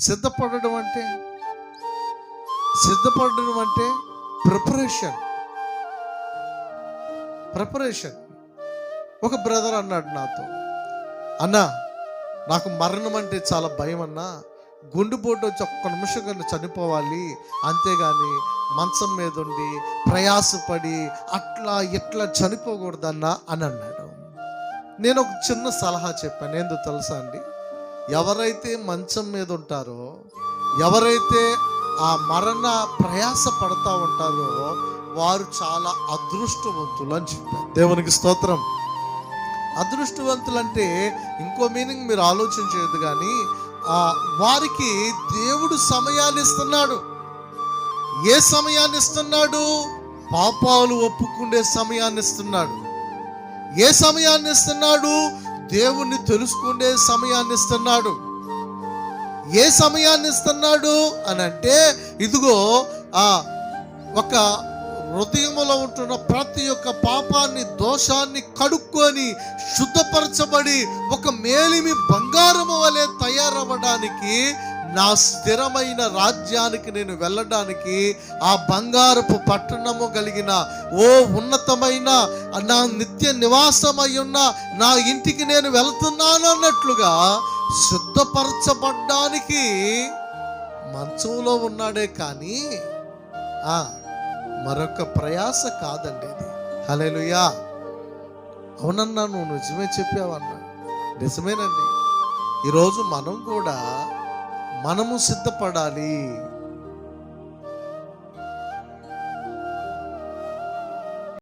సిద్ధపడడం అంటే? సిద్ధపడడం అంటే preparation preparation ఒక బ్రదర్ అన్నాడు నాతో. అన్నా నాకు మరణం అంటే చాలా భయం అన్నా గుండెపోటు వచ్చి ఒక్క నిమిషం కన్నా చనిపోవాలి. అంతేగాని మంచం మీద ఉండి ప్రయాసపడి అట్లా ఇట్లా చనిపోకూడదన్నా అని అన్నాడు. నేను ఒక చిన్న సలహా చెప్పాను. ఏందో తెలుసా అండి? ఎవరైతే మంచం మీద ఉంటారో ఎవరైతే ఆ మరణ ప్రయాస పడతా ఉంటారో వారు చాలా అదృష్టవంతులు అని చెప్పారు. దేవునికి స్తోత్రం. అదృష్టవంతులు అంటే ఇంకో మీనింగ్ మీరు ఆలోచన చేయదు కానీ వారికి దేవుడు సమయాన్ని ఇస్తున్నాడు. ఏ సమయాన్ని ఇస్తున్నాడు? పాపాలు ఒప్పుకునే సమయాన్ని ఇస్తున్నాడు. ఏ సమయాన్ని ఇస్తున్నాడు? దేవుణ్ణి తెలుసుకునే సమయాన్ని ఇస్తున్నాడు ఏ సమయాన్ని ఇస్తున్నాడు అని అంటే ఇదిగో ఆ ఒక హృదయములో ఉంటున్న ప్రతి ఒక్క పాపాన్ని దోషాన్ని కడుక్కొని శుద్ధపరచబడి ఒక మేలిమి బంగారము వలె తయారవ్వడానికి నా స్థిరమైన రాజ్యానికి నేను వెళ్ళడానికి ఆ బంగారపు పట్టణము కలిగిన ఓ ఉన్నతమైన నా నిత్య నివాసమై ఉన్న నా ఇంటికి నేను వెళ్తున్నాను అన్నట్లుగా శుద్ధపరచబడ్డానికి మంచంలో ఉన్నాడే కానీ ఆ మరొక ప్రయాస కాదండి ఇది. హలేలుయా అవునన్నా నువ్వు నిజమే చెప్పావన్నా. నిజమేనండి. ఈరోజు మనం కూడా మనము సిద్ధపడాలి.